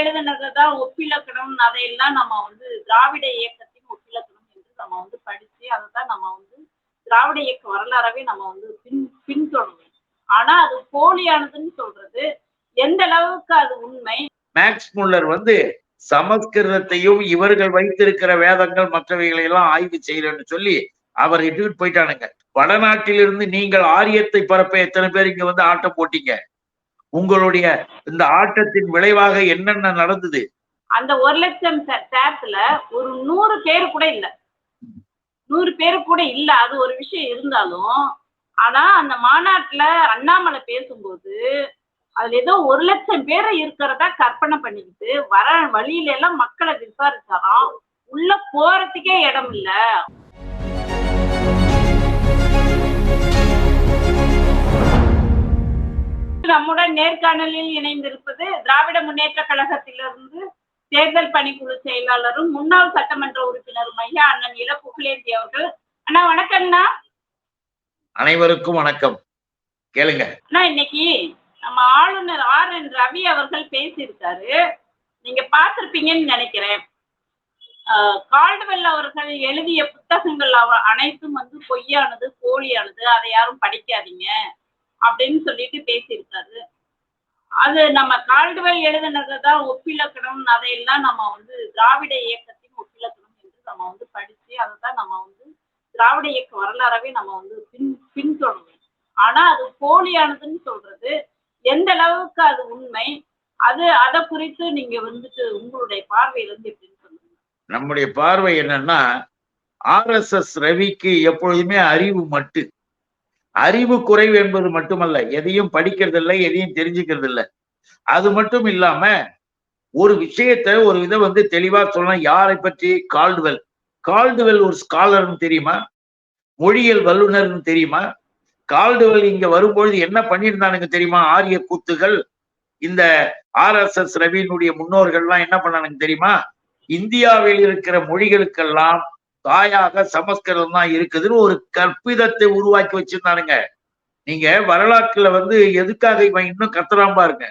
எழுதினதான் ஒப்பிலக்கணம் அதையெல்லாம் நம்ம வந்து திராவிட இயக்கத்தின் ஒப்பிலக்கணம் என்று நம்ம வந்து படிச்சு அதை தான் நம்ம வந்து திராவிட இயக்க வரலாறவே நம்ம வந்து பின் பின்தொடரும் ஆனா அது போலியானதுன்னு சொல்றது எந்த அளவுக்கு அது உண்மை? மேக்ஸ் முல்லர் வந்து சமஸ்கிருதத்தையும் இவர்கள் வைத்திருக்கிற வேதங்கள் மற்றவைகளை எல்லாம் ஆய்வு செய்யறேன்னு சொல்லி அவர் இட்டுக்கிட்டு போயிட்டானுங்க. வடநாட்டிலிருந்து நீங்கள் ஆரியத்தை பரப்ப எத்தனை பேர் இங்க வந்து ஆட்டம் போட்டீங்க? உங்களுடைய இந்த ஆட்டத்தின் விளைவாக என்னென்ன நடந்தது? அந்த ஒரு லட்சம் சேர்த்துல ஒரு நூறு பேர் கூட இல்ல. நூறு பேர் கூட இல்ல அது ஒரு விஷயம் இருந்தாலும் ஆனா அந்த மாநாட்டுல அண்ணாமலை பேசும்போது அதுல ஏதோ ஒரு லட்சம் பேரை இருக்கிறதா கற்பனை பண்ணிக்கிட்டு வர வழியில எல்லாம் மக்களை விசாரிச்சாராம் உள்ள போறதுக்கே இடம் இல்ல. நம்முடன் நேர்காணலில் இணைந்திருப்பது திராவிட முன்னேற்ற கழகத்திலிருந்து தேர்தல் பணிக்குழு செயலாளரும் முன்னாள் சட்டமன்ற உறுப்பினரும் ஐயா அண்ணன் இள புகழேந்தி அவர்கள். அண்ணா வணக்கம்ண்ணா அனைவருக்கும் வணக்கம். கேளுங்க. அண்ணா இன்னைக்கு நம்ம ஆளுநர் ஆர் என் ரவி அவர்கள் பேசியிருக்காரு. நீங்க பார்த்திருப்பீங்கன்னு நினைக்கிறேன். கால்டுவெல் அவர்கள் எழுதிய புத்தகங்கள் அனைத்தும் வந்து பொய்யானது போலியானது. அதை யாரும் படிக்காதீங்க. அப்படின்னு சொல்லிட்டு பேசியிருக்காரு. அது நம்ம கால்டுவெல் எழுதினதை தான் ஒப்பிலக்கணம் அதையெல்லாம் நம்ம வந்து திராவிட இயக்கத்தின் ஒப்பிலக்கணம் என்று நம்ம வந்து படிச்சு அதை தான் நம்ம வந்து திராவிட இயக்க வரலாறவே நம்ம வந்து பின் பின்தொடரும் ஆனா அது போலியானதுன்னு சொல்றது எந்த அளவுக்கு அது உண்மை? அது அதை குறித்து நீங்க வந்துட்டு உங்களுடைய பார்வையில இருந்து எப்படின்னு சொல்லுங்க. நம்முடைய பார்வை என்னன்னா ஆர்எஸ்எஸ் ரவிக்கு எப்பொழுதுமே அறிவு மட்டு. அறிவு குறைவு என்பது மட்டுமல்ல எதையும் படிக்கிறது இல்லை எதையும் தெரிஞ்சுக்கிறது இல்லை அது மட்டும் இல்லாம ஒரு விஷயத்த ஒரு இதை வந்து தெளிவா சொல்லலாம். யாரை பற்றி? கால்டுவெல். கால்டுவெல் ஒரு ஸ்காலர்னு தெரியுமா? மொழியியல் வல்லுநர்னு தெரியுமா? கால்டுவெல் இங்க வரும்பொழுது என்ன பண்ணியிருந்தானுங்க தெரியுமா? ஆரிய கூத்துகள். இந்த ஆர்எஸ்எஸ் ரவியினுடைய முன்னோர்கள்லாம் என்ன பண்ணானுங்க தெரியுமா? இந்தியாவில் இருக்கிற மொழிகளுக்கெல்லாம் தாயாக சமஸ்கிருதம் தான் இருக்குதுன்னு ஒரு கற்பிதத்தை உருவாக்கி வச்சிருந்தானுங்க. நீங்க வரலாற்றுல வந்து எதுக்காக இவன் இன்னும் கத்துறான் பாருங்க.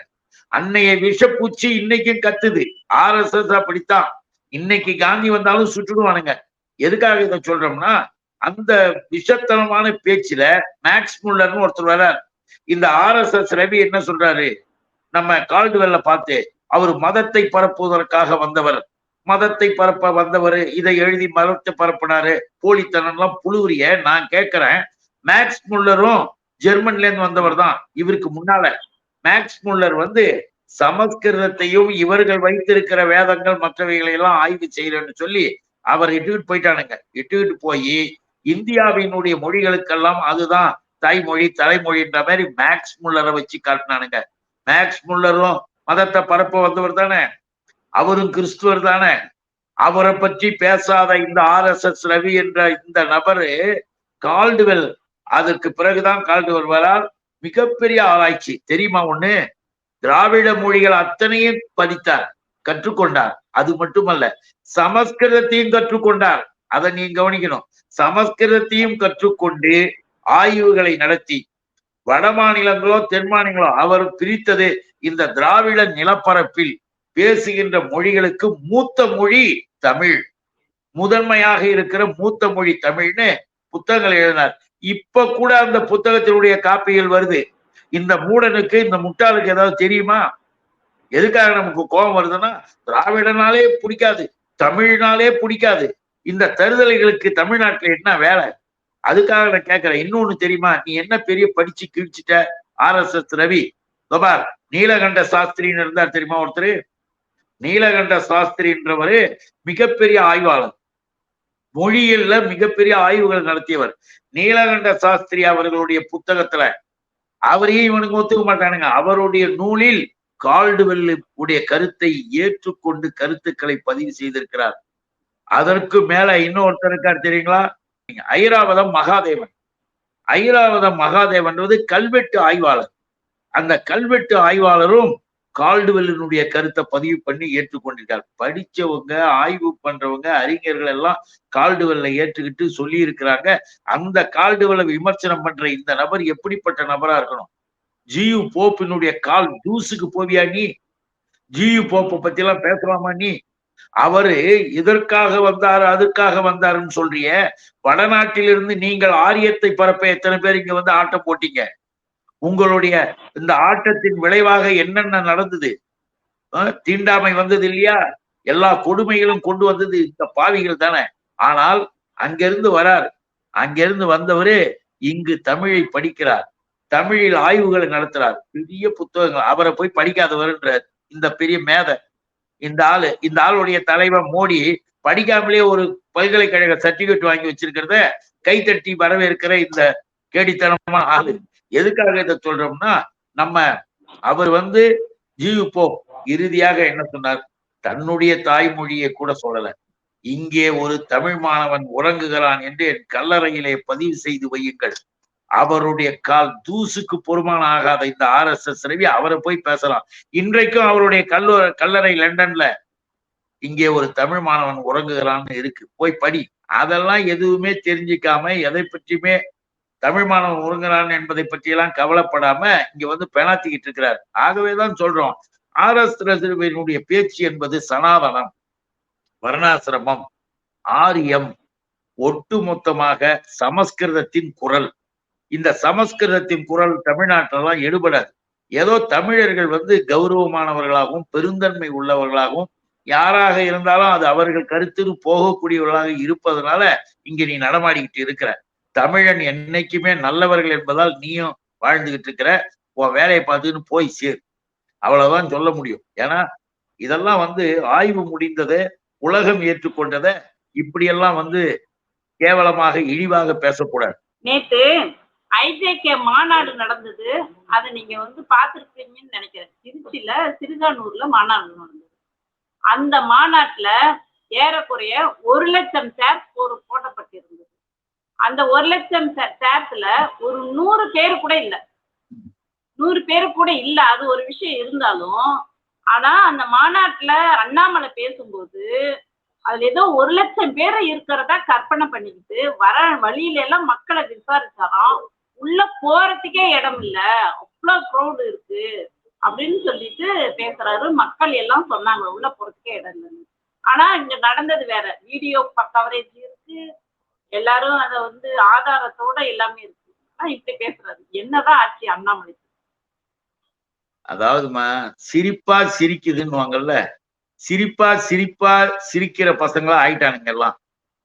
அன்னைய விஷப்பூச்சி இன்னைக்கும் கத்துது. ஆர் எஸ் எஸ் அப்படித்தான். இன்னைக்கு காந்தி வந்தாலும் சுட்டுடுவானுங்க. எதுக்காக இதை சொல்றோம்னா அந்த விஷத்தனமான பேச்சுல மேக்ஸ் முல்லர்னு ஒருத்தர் வர்றார். இந்த ஆர் எஸ் எஸ் ரவி என்ன சொல்றாரு? நம்ம கால்டுவெல்ல பார்த்து அவர் மதத்தை பரப்புவதற்காக வந்தவர். மதத்தை பரப்ப வந்தவர் இதை எழுதி மதத்தை பரப்பினாரு போலித்தனம்லாம் புழுவுரிய நான் கேட்கிறேன் மேக்ஸ் முல்லரும் ஜெர்மன்ல இருந்து வந்தவர் தான் இவருக்கு முன்னால. மேக்ஸ் முல்லர் வந்து சமஸ்கிருதத்தையும் இவர்கள் வைத்திருக்கிற வேதங்கள் மற்றவைகளை எல்லாம் ஆய்வு செய்யறேன்னு சொல்லி அவர் இட்டுக்கிட்டு போயிட்டானுங்க. இட்டுக்கிட்டு போய் இந்தியாவினுடைய மொழிகளுக்கெல்லாம் அதுதான் தாய்மொழி தலைமொழின்ற மாதிரி மேக்ஸ் முல்லரை வச்சு காட்டினானுங்க. மேக்ஸ் முல்லரும் மதத்தை பரப்ப வந்தவர் தானே. அவரும் கிறிஸ்துவர் தானே. அவரை பற்றி பேசாத இந்த ஆர் எஸ் எஸ் ரவி என்ற இந்த நபரு கால்டுவெல் அதற்கு பிறகுதான் கால்டுவெல் வரால் மிகப்பெரிய ஆராய்ச்சி. தெரியுமா ஒண்ணு? திராவிட மொழிகள் அத்தனையும் படித்தார் கற்றுக்கொண்டார். அது மட்டுமல்ல சமஸ்கிருதத்தையும் கற்றுக்கொண்டார். அதை நீங்க கவனிக்கணும். சமஸ்கிருதத்தையும் கற்றுக்கொண்டு ஆய்வுகளை நடத்தி வட மாநிலங்களோ தென் மாநிலங்களோ அவர் பிரித்தது இந்த திராவிட நிலப்பரப்பில். பேசுகின்ற மொழிகளுக்கு மூத்த மொழி தமிழ். முதன்மையாக இருக்கிற மூத்த மொழி தமிழ்னு புத்தகங்கள் எழுதினார். இப்ப கூட அந்த புத்தகத்தினுடைய காப்பிகள் வருது. இந்த மூடனுக்கு இந்த முட்டாளுக்கு ஏதாவது தெரியுமா? எதுக்காக நமக்கு கோபம் வருதுன்னா திராவிடனாலே பிடிக்காது தமிழ்னாலே பிடிக்காது. இந்த தருதலைகளுக்கு தமிழ்நாட்டுல என்ன வேலை? அதுக்காக நான் கேட்கிறேன். இன்னொன்னு தெரியுமா? நீ என்ன பெரிய படிச்சு கிழிச்சிட்ட? R S S Ravi. பார் நீலகண்ட சாஸ்திரின்னு இருந்தார் தெரியுமா ஒருத்தர்? நீலகண்ட சாஸ்திரி என்றவர் மிகப்பெரிய ஆய்வாளர். மொழியில மிகப்பெரிய ஆய்வுகள் நடத்தியவர். நீலகண்ட சாஸ்திரி அவர்களுடைய புத்தகத்துல அவரையும் இவனுக்கு ஒத்துக்க மாட்டானுங்க. அவருடைய நூலில் கால்டுவெல் உடைய கருத்தை ஏற்றுக்கொண்டு கருத்துக்களை பதிவு செய்திருக்கிறார். அதற்கு மேல இன்னொருத்தர் இருக்கார் தெரியுங்களா? ஐராவதம் மகாதேவன். ஐராவதம் மகாதேவன்றது கல்வெட்டு ஆய்வாளர். அந்த கல்வெட்டு ஆய்வாளரும் கால்டுவெல்லினுடைய கருத்தை பதிவு பண்ணி ஏற்றுக்கொண்டிருக்கார். படிச்சவங்க ஆய்வு பண்றவங்க அறிஞர்கள் எல்லாம் கால்டுவெல்ல ஏற்றுக்கிட்டு சொல்லி இருக்கிறாங்க அந்த கால்டுவெல்ல விமர்சனம் பண்ற இந்த நபர் எப்படிப்பட்ட நபரா இருக்கணும்? ஜியு போப்பினுடைய கால் ஜூஸுக்கு போவியா நீ? ஜியு போப்பை பத்தி எல்லாம் பேசலாமா நீ? அவரு இதற்காக வந்தாரு அதற்காக வந்தாருன்னு சொல்றிய. வடநாட்டிலிருந்து நீங்கள் ஆரியத்தை பரப்ப எத்தனை பேர் இங்க வந்து ஆட்டம் போட்டீங்க? உங்களுடைய இந்த ஆட்டத்தின் விளைவாக என்னென்ன நடந்தது? தீண்டாமை வந்தது இல்லையா? எல்லா கொடுமைகளும் கொண்டு வந்தது இந்த பாவிகள் தானே. ஆனால் அங்கிருந்து வரார். அங்கிருந்து வந்தவரு இங்கு தமிழை படிக்கிறார். தமிழில் ஆய்வுகளை நடத்துறார். பெரிய புத்தகங்கள். அவரை போய் படிக்காதவர்ன்றார் இந்த பெரிய மேதை. இந்த ஆளு இந்த ஆளுடைய தலைவர் மோடி படிக்காமலே ஒரு பல்கலைக்கழக சர்டிபிகேட் வாங்கி வச்சிருக்கிறத கைத்தட்டி வரவேற்கிற இந்த கேடித்தனமான ஆளு. எதுக்காக இதை சொல்றோம்னா நம்ம அவர் வந்து ஜீவு போ இறுதியாக என்ன சொன்னார்? தன்னுடைய தாய்மொழியை கூட சொல்லல. இங்கே ஒரு தமிழ் மாணவன் உறங்குகிறான் என்று என் கல்லறையிலே பதிவு செய்து வையுங்கள். அவருடைய கால் தூசுக்கு பொறுமான ஆகாத இந்த ஆர் எஸ் எஸ் ரவி அவரை போய் பேசலாம். இன்றைக்கும் அவருடைய கல்லூ கல்லறை லண்டன்ல இங்கே ஒரு தமிழ் மாணவன் உறங்குகிறான்னு இருக்கு. போய் படி. அதெல்லாம் எதுவுமே தெரிஞ்சுக்காம எதை பற்றியுமே தமிழ் மாணவன் ஒருங்கிறான் என்பதை பற்றியெல்லாம் கவலைப்படாம இங்க வந்து பெணாத்திக்கிட்டு இருக்கிறார். ஆகவேதான் சொல்றோம் ஆர் எஸ் ரசிகனுடைய பேச்சு என்பது சனாதனம் வர்ணாசிரமம் ஆரியம் ஒட்டுமொத்தமாக சமஸ்கிருதத்தின் குரல். இந்த சமஸ்கிருதத்தின் குரல் தமிழ்நாட்டிலலாம் எடுபடாது. ஏதோ தமிழர்கள் வந்து கௌரவமானவர்களாகவும் பெருந்தன்மை உள்ளவர்களாகவும் யாராக இருந்தாலும் அது அவர்கள் கருத்துன்னு போகக்கூடியவர்களாக இருப்பதனால இங்க நீ நடமாடிக்கிட்டு இருக்கிற. தமிழன் என்னைக்குமே நல்லவர்கள் என்பதால் நீயும் வாழ்ந்துகிட்டு இருக்கிற உன் வேலையை பார்த்துன்னு போய் சேர். அவ்வளவுதான் சொல்ல முடியும். ஏன்னா இதெல்லாம் வந்து ஆய்வு முடிந்ததை உலகம் ஏற்றுக்கொண்டதை இப்படியெல்லாம் வந்து கேவலமாக இழிவாக பேசக்கூடாது. நேத்து ஐஜேகே மாநாடு நடந்தது. அதை நீங்க வந்து பார்த்திருப்பீங்கன்னு நினைக்கிறேன். திருச்சியில சிறுகானூர்ல மாநாடு நடந்தது. அந்த மாநாட்டுல ஏறக்குறைய ஒரு லட்சம் சேர் ஒரு போடப்பட்டிருந்தது. அந்த ஒரு லட்சம் சேர்த்துல ஒரு நூறு பேர் கூட இல்ல. நூறு பேர் கூட இல்ல அது ஒரு விஷயம் இருந்தாலும் ஆனா அந்த மாநாட்டுல அண்ணாமலை பேசும்போது அதுல ஏதோ ஒரு லட்சம் பேர் இருக்கிறதா கற்பனை பண்ணிக்கிட்டு வர வழியில எல்லாம் மக்களை விசாரிச்சாராம் உள்ள போறதுக்கே இடம் இல்ல அவ்வளவு க்ரௌடு இருக்கு அப்படின்னு சொல்லிட்டு பேசுறாரு. மக்கள் எல்லாம் சொன்னாங்க உள்ள போறதுக்கே இடம் இல்லைன்னு. ஆனா இங்க நடந்தது வேற. வீடியோ கவரேஜ் எல்லாரும் அத வந்து ஆதாரத்தோட எல்லாமே இருக்கு. ஆனா இப்படி பேசுறாரு. என்னதான் ஆட்சி அண்ணாமலை? அதாவதுமா சிரிப்பா சிரிக்குதுன்னுவாங்கல்ல? சிரிப்பா சிரிப்பா சிரிக்கிற பசங்களா ஆயிட்டானுங்க எல்லாம்.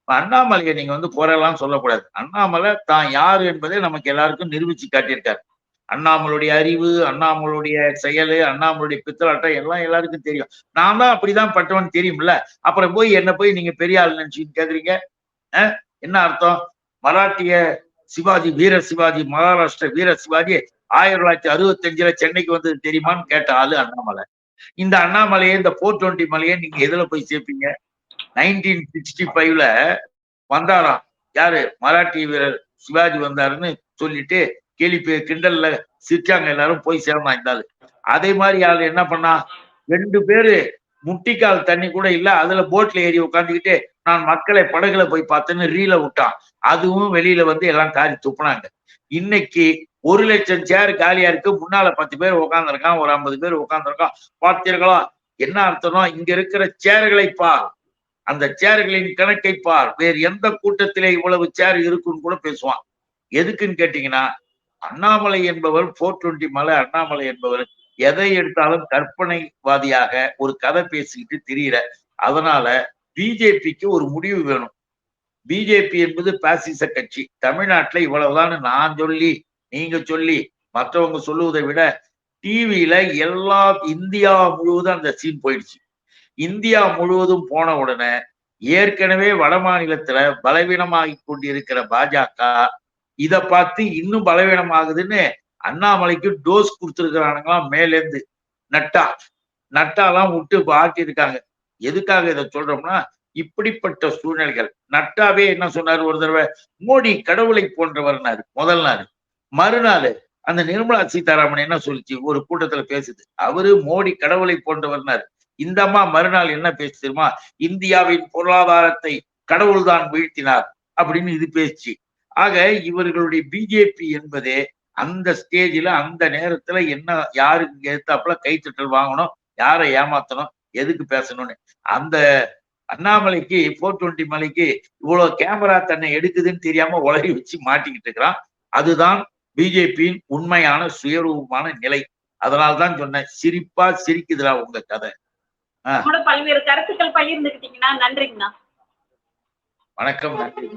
அண்ணாமலையை நீங்க வந்து குறையெல்லாம் சொல்லக்கூடாது. அண்ணாமலை தான் யாரு என்பதை நமக்கு எல்லாருக்கும் நிரூபிச்சு காட்டியிருக்காரு. அண்ணாமலுடைய அறிவு அண்ணாமலுடைய செயல் அண்ணாமலுடைய பித்தலாட்டம் எல்லாம் எல்லாருக்கும் தெரியும். நான் தான் அப்படிதான் பட்டவன் தெரியும்ல? அப்புறம் போய் என்ன போய் நீங்க பெரிய ஆள் நினைச்சுன்னு கேக்குறீங்க? என்ன அர்த்தம்? மராட்டிய சிவாஜி வீர சிவாஜி மகாராஷ்டிர வீர சிவாஜி ஆயிரத்தி தொள்ளாயிரத்தி அறுபத்தி அஞ்சுல சென்னைக்கு வந்தது தெரியுமான்னு கேட்ட ஆளு அண்ணாமலை. இந்த அண்ணாமலையை இந்த போர் டுவெண்ட்டி மலையை நீங்க எதுல போய் சேர்ப்பீங்க? நைன்டீன் சிக்ஸ்டி ஃபைவ்ல வந்தாராம். யாரு? மராட்டிய வீரர் சிவாஜி வந்தாருன்னு சொல்லிட்டு கேலி கிண்டல்ல சிரிச்சாங்க எல்லாரும் போய் சேரணும் ஆளு. அதே மாதிரி ஆள் என்ன பண்ணா? ரெண்டு பேரு முட்டிக்கால் தண்ணி கூட இல்ல அதுல போட்ல ஏறி உட்காந்துக்கிட்டு நான் மக்களை படகுல போய் பார்த்தேன்னு ரீல விட்டான். அதுவும் வெளியில வந்து எல்லாம் காரி துப்புனாங்க. இன்னைக்கு ஒரு லட்சம் சேர் காலியா இருக்கு. முன்னால பத்து பேர் உட்காந்துருக்கான் ஒரு ஐம்பது பேர் உட்காந்துருக்கான் பார்த்தீர்களா? என்ன அர்த்தம்னா இங்க இருக்கிற சேர்களை பார். அந்த சேர்களின் கணக்கை பார். வேறு எந்த கூட்டத்திலே இவ்வளவு சேர் இருக்குன்னு கூட பேசுவான். எதுக்குன்னு கேட்டீங்கன்னா அண்ணாமலை என்பவர் போர் டுவெண்ட்டி மலை அண்ணாமலை என்பவர் எதை எடுத்தாலும் கற்பனைவாதியாக ஒரு கதை பேசிக்கிட்டு தெரியல அதனால பிஜேபிக்கு ஒரு முடிவு வேணும். பிஜேபி என்பது பாசிச கட்சி. தமிழ்நாட்டுல இவ்வளவுதான் நான் சொல்லி நீங்க சொல்லி மற்றவங்க சொல்லுவதை விட டிவியில எல்லா இந்தியா முழுவதும் அந்த சீன் போயிடுச்சு. இந்தியா முழுவதும் போன உடனே ஏற்கனவே வட மாநிலத்துல பலவீனமாகி கொண்டிருக்கிற பாஜக இத பார்த்து இன்னும் பலவீனமாகுதுன்னு அண்ணாமலைக்கு டோஸ் கொடுத்துருக்கிறானுங்களாம் மேலேந்து. நட்டா. நட்டாலாம் விட்டு ஆட்டியிருக்காங்க. எதுக்காக இதை சொல்றோம்னா இப்படிப்பட்ட சூழ்நிலைகள். நட்டாவே என்ன சொன்னாரு ஒரு தடவை? மோடி கடவுளை போன்றவர்னாரு முதல் நாள் மறுநாள் அந்த நிர்மலா சீதாராமன் என்ன சொல்லிச்சு? ஒரு கூட்டத்துல பேசுது. அவரு மோடி கடவுளை போன்றவர்னாரு இந்த அம்மா மறுநாள் என்ன பேசுமா இந்தியாவின் பொருளாதாரத்தை கடவுள்தான் வீழ்த்தினார் அப்படின்னு இது பேச்சு. ஆக இவர்களுடைய பிஜேபி என்பதே அந்த ஸ்டேஜில் அந்த நேரத்துல என்ன யாருக்கு எடுத்தாப்புல கைத்தட்டல் வாங்கணும் யாரை ஏமாத்தணும் எதுக்கு பேசணும்னு? அந்த அண்ணாமலைக்கு போர் டுவெண்ட்டி மலைக்கு இவ்வளவு கேமரா தன்னை எடுக்குதுன்னு தெரியாம உலகி வச்சு மாட்டிக்கிட்டு இருக்கிறான். அதுதான் பிஜேபியின் உண்மையான சுயரூபமான நிலை. அதனால்தான் சொன்னேன் சிரிப்பா சிரிக்குதுடா உங்க கதை. கூட பல்வேறு கருத்துக்கள் பகிர்ந்துக்கிட்டீங்கன்னா நன்றிங்கண்ணா. வணக்கம் நன்றி.